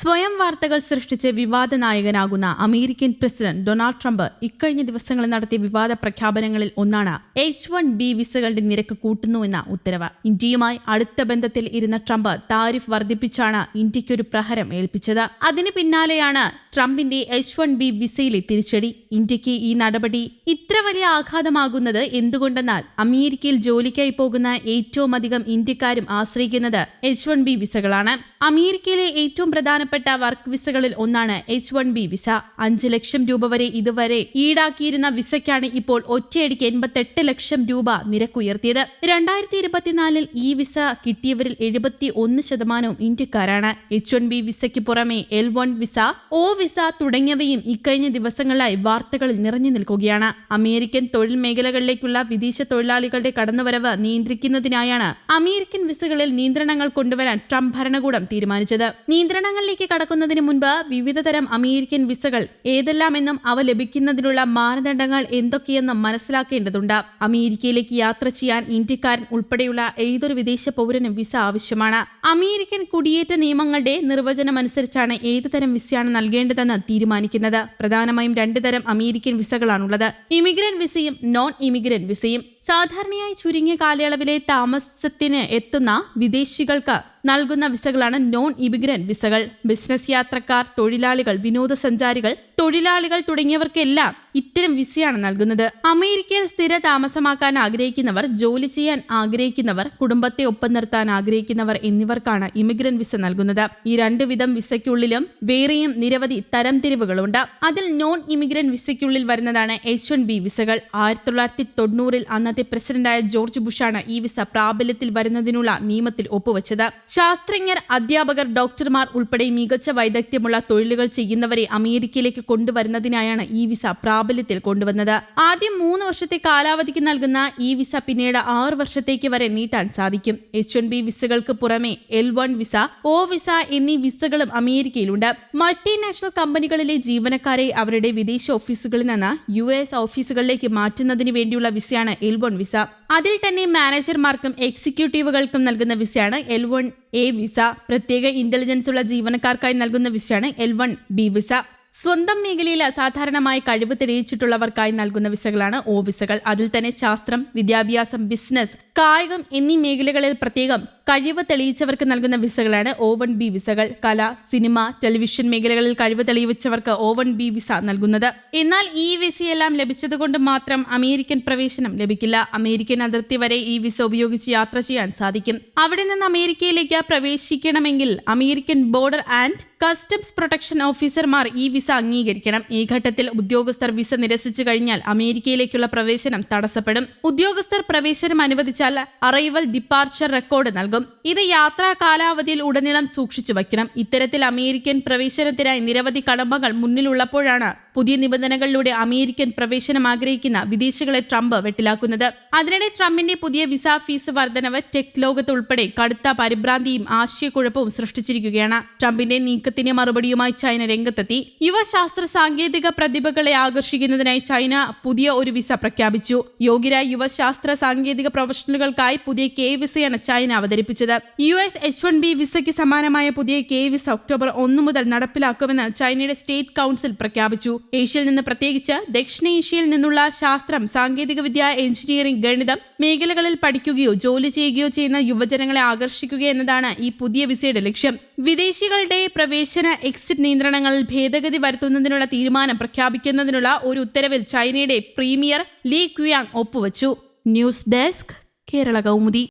സ്വയം വാർത്തകൾ സൃഷ്ടിച്ച് വിവാദ നായകനാകുന്ന അമേരിക്കൻ പ്രസിഡന്റ് ഡൊണാൾഡ് ട്രംപ് ഇക്കഴിഞ്ഞ ദിവസങ്ങളിൽ നടത്തിയ വിവാദ പ്രഖ്യാപനങ്ങളിൽ ഒന്നാണ് എച്ച് വൺ ബി വിസകളുടെ നിരക്ക് കൂട്ടുന്നുവെന്ന ഉത്തരവ്. ഇന്ത്യയുമായി അടുത്ത ബന്ധത്തിൽ ഇരുന്ന ട്രംപ് താരിഫ് വർദ്ധിപ്പിച്ചാണ് ഇന്ത്യയ്ക്കൊരു പ്രഹരം ഏൽപ്പിച്ചത്. അതിന് പിന്നാലെയാണ് ട്രംപിന്റെ എച്ച് വൺ ബി വിസയിലെ തിരിച്ചടി. ഇന്ത്യയ്ക്ക് ഈ നടപടി ഇത്ര വലിയ ആഘാതമാകുന്നത് എന്തുകൊണ്ടെന്നാൽ അമേരിക്കയിൽ ജോലിക്കായി പോകുന്ന ഏറ്റവും അധികം ഇന്ത്യക്കാരും ആശ്രയിക്കുന്നത് എച്ച് വൺ ബി വിസകളാണ്. അമേരിക്കയിലെ ഏറ്റവും പ്രധാനപ്പെട്ട വർക്ക് വിസകളിൽ ഒന്നാണ് എച്ച് വൺ ബി വിസ. അഞ്ച് ലക്ഷം രൂപ വരെ ഇതുവരെ ഈടാക്കിയിരുന്ന വിസയ്ക്കാണ് ഇപ്പോൾ ഒറ്റയടിക്ക് എൺപത്തെട്ട് ലക്ഷം രൂപ നിരക്കുയർത്തിയത്. രണ്ടായിരത്തി ഇരുപത്തിനാലിൽ ഈ വിസ കിട്ടിയവരിൽ എഴുപത്തി ഒന്ന് ശതമാനവും ഇന്ത്യക്കാരാണ്. എച്ച് വൺ ബി വിസയ്ക്ക് പുറമെ L one visa O visa തുടങ്ങിയവയും ഇക്കഴിഞ്ഞ ദിവസങ്ങളിലായി വാർത്തകളിൽ നിറഞ്ഞു നിൽക്കുകയാണ്. അമേരിക്കൻ തൊഴിൽ മേഖലകളിലേക്കുള്ള വിദേശ തൊഴിലാളികളുടെ കടന്നുവരവ് നിയന്ത്രിക്കുന്നതിനായാണ് അമേരിക്കൻ വിസകളിൽ നിയന്ത്രണങ്ങൾ കൊണ്ടുവരാൻ ട്രംപ് ഭരണകൂടം തീരുമാനിച്ചത്. നിയന്ത്രണങ്ങളിലേക്ക് കടക്കുന്നതിന് മുൻപ് വിവിധതരം അമേരിക്കൻ വിസകൾ ഏതെല്ലാമെന്നും അവ ലഭിക്കുന്നതിനുള്ള മാനദണ്ഡങ്ങൾ എന്തൊക്കെയെന്നും മനസ്സിലാക്കേണ്ടതുണ്ട്. അമേരിക്കയിലേക്ക് യാത്ര ചെയ്യാൻ ഇന്ത്യക്കാരൻ ഉൾപ്പെടെയുള്ള ഏതൊരു വിദേശ പൗരനും വിസ ആവശ്യമാണ്. അമേരിക്കൻ കുടിയേറ്റ നിയമങ്ങളുടെ നിർവചനം അനുസരിച്ചാണ് ഏത് തരം വിസയാണ് നൽകേണ്ടതെന്ന് തീരുമാനിക്കുന്നത്. പ്രധാനമായും രണ്ട് തരം അമേരിക്കൻ വിസകളാണുള്ളത്. ഇമിഗ്രന്റ് വിസയും നോൺ ഇമിഗ്രന്റ് വിസയും. സാധാരണയായി ചുരുങ്ങിയ കാലയളവിലെ താമസത്തിന് എത്തുന്ന വിദേശികൾക്ക് നൽകുന്ന വിസകളാണ് നോൺ ഇമിഗ്രന്റ് വിസകൾ. ബിസിനസ് യാത്രക്കാർ തൊഴിലാളികൾ വിനോദസഞ്ചാരികൾ തൊഴിലാളികൾ തുടങ്ങിയവർക്കെല്ലാം ഇത്തരം വിസയാണ് നൽകുന്നത്. അമേരിക്കയിൽ സ്ഥിര താമസമാക്കാൻ ആഗ്രഹിക്കുന്നവർ ജോലി ചെയ്യാൻ ആഗ്രഹിക്കുന്നവർ കുടുംബത്തെ ഒപ്പം നിർത്താൻ ആഗ്രഹിക്കുന്നവർ എന്നിവർക്കാണ് ഇമിഗ്രന്റ് വിസ നൽകുന്നത്. ഈ രണ്ട് വിധം വിസയ്ക്കുള്ളിലും വേറെയും നിരവധി തരംതിരിവുകളുണ്ട്. അതിൽ നോൺ ഇമിഗ്രന്റ് വിസയ്ക്കുള്ളിൽ വരുന്നതാണ് എച്ച് വൺ ബി വിസകൾ. ആയിരത്തി തൊള്ളായിരത്തി തൊണ്ണൂറിൽ അന്നത്തെ പ്രസിഡന്റായ ജോർജ് ബുഷാണ് ഈ വിസ പ്രാബല്യത്തിൽ വരുന്നതിനുള്ള നിയമത്തിൽ ഒപ്പുവെച്ചത്. ശാസ്ത്രജ്ഞർ അധ്യാപകർ ഡോക്ടർമാർ ഉൾപ്പെടെ മികച്ച വൈദഗ്ധ്യമുള്ള തൊഴിലുകൾ ചെയ്യുന്നവരെ അമേരിക്കയിലേക്ക് കൊണ്ടുവരുന്നതിനായാണ് ഇ വിസ പ്രാബല്യത്തിൽ കൊണ്ടുവന്നത്. ആദ്യം മൂന്ന് വർഷത്തെ കാലാവധിക്ക് നൽകുന്ന ഇ വിസ പിന്നീട് ആറ് വർഷത്തേക്ക് വരെ നീട്ടാൻ സാധിക്കും. എച്ച് വൺ ബി വിസകൾക്ക് പുറമെ L one visa O visa എന്നീ വിസകളും അമേരിക്കയിലുണ്ട്. മൾട്ടിനാഷണൽ കമ്പനികളിലെ ജീവനക്കാരെ അവരുടെ വിദേശ ഓഫീസുകളിൽ നിന്ന് യു എസ് ഓഫീസുകളിലേക്ക് മാറ്റുന്നതിന് വേണ്ടിയുള്ള വിസയാണ് എൽ വൺ വിസ. അതിൽ തന്നെ മാനേജർമാർക്കും എക്സിക്യൂട്ടീവുകൾക്കും നൽകുന്ന വിസയാണ് എൽ വൺ എ വിസ. പ്രത്യേക ഇന്റലിജൻസ് ഉള്ള ജീവനക്കാർക്കായി നൽകുന്ന വിസയാണ് എൽ വൺ ബി വിസ. സ്വന്തം മേഖലയിൽ അസാധാരണമായി കഴിവ് തെളിയിച്ചിട്ടുള്ളവർക്കായി നൽകുന്ന വിസകളാണ് ഓ വിസകൾ. അതിൽ തന്നെ ശാസ്ത്രം വിദ്യാഭ്യാസം ബിസിനസ് കായികം എന്നീ മേഖലകളിൽ പ്രത്യേകം കഴിവ് തെളിയിച്ചവർക്ക് നൽകുന്ന വിസകളാണ് ഒ വൺ ബി വിസകൾ കല സിനിമ ടെലിവിഷൻ മേഖലകളിൽ കഴിവ് തെളിയിച്ചവർക്ക് ഒ വൺ ബി വിസ നൽകുന്നത്. എന്നാൽ ഈ വിസയെല്ലാം ലഭിച്ചതുകൊണ്ട് മാത്രം അമേരിക്കൻ പ്രവേശനം ലഭിക്കില്ല. അമേരിക്കൻ അതിർത്തി വരെ ഈ വിസ ഉപയോഗിച്ച് യാത്ര ചെയ്യാൻ സാധിക്കും. അവിടെ നിന്ന് അമേരിക്കയിലേക്ക് പ്രവേശിക്കണമെങ്കിൽ American border and customs protection ഓഫീസർമാർ ഈ വിസ അംഗീകരിക്കണം. ഈ ഘട്ടത്തിൽ ഉദ്യോഗസ്ഥർ വിസ നിരസിച്ചു കഴിഞ്ഞാൽ അമേരിക്കയിലേക്കുള്ള പ്രവേശനം തടസ്സപ്പെടും. ഉദ്യോഗസ്ഥർ പ്രവേശനം അനുവദിച്ചാൽ അറൈവൽ ഡിപ്പാർച്ചർ റെക്കോർഡ് നൽകും. ഇത് യാത്രാ കാലാവധിയിൽ ഉടനീളം സൂക്ഷിച്ചു വയ്ക്കണം. ഇത്തരത്തിൽ അമേരിക്കൻ പ്രവേശനത്തിനായി നിരവധി കടമ്പകൾ മുന്നിലുള്ളപ്പോഴാണ് പുതിയ നിബന്ധനകളിലൂടെ അമേരിക്കൻ പ്രവേശനം ആഗ്രഹിക്കുന്ന വിദേശികളെ ട്രംപ് വെട്ടിലാക്കുന്നത്. അതിനിടെ ട്രംപിന്റെ പുതിയ വിസ ഫീസ് വർധനവ് ടെക് ലോകത്ത് ഉൾപ്പെടെ കടുത്ത പരിഭ്രാന്തിയും ആശയക്കുഴപ്പവും സൃഷ്ടിച്ചിരിക്കുകയാണ്. ട്രംപിന്റെ നീക്കത്തിന് മറുപടിയുമായി ചൈന രംഗത്തെത്തി. യുവ ശാസ്ത്ര സാങ്കേതിക പ്രതിഭകളെ ആകർഷിക്കുന്നതിനായി ചൈന പുതിയ ഒരു വിസ പ്രഖ്യാപിച്ചു. യോഗ്യരായ യുവ ശാസ്ത്ര സാങ്കേതിക പ്രൊഫഷണലുകൾക്കായി പുതിയ കെ വിസയാണ് ചൈന അവതരിപ്പിച്ചത്. U S H one B വിസയ്ക്ക് സമാനമായ പുതിയ കെ വിസ ഒക്ടോബർ ഒന്ന് മുതൽ നടപ്പിലാക്കുമെന്ന് ചൈനയുടെ സ്റ്റേറ്റ് കൗൺസിൽ പ്രഖ്യാപിച്ചു. ഏഷ്യയിൽ നിന്ന് പ്രത്യേകിച്ച് ദക്ഷിണേഷ്യയിൽ നിന്നുള്ള ശാസ്ത്രം സാങ്കേതികവിദ്യ എഞ്ചിനീയറിംഗ് ഗണിതം മേഖലകളിൽ പഠിക്കുകയോ ജോലി ചെയ്യുകയോ ചെയ്യുന്ന യുവജനങ്ങളെ ആകർഷിക്കുക എന്നതാണ് ഈ പുതിയ വിസയുടെ ലക്ഷ്യം. വിദേശികളുടെ പ്രവേശന എക്സിറ്റ് നിയന്ത്രണങ്ങളിൽ ഭേദഗതി വരുത്തുന്നതിനുള്ള തീരുമാനം പ്രഖ്യാപിക്കുന്നതിനുള്ള ഒരു ഉത്തരവിൽ ചൈനയുടെ പ്രീമിയർ ലീ ക്യുയാങ് ഒപ്പുവച്ചു. News desk Kerala Kaumudi.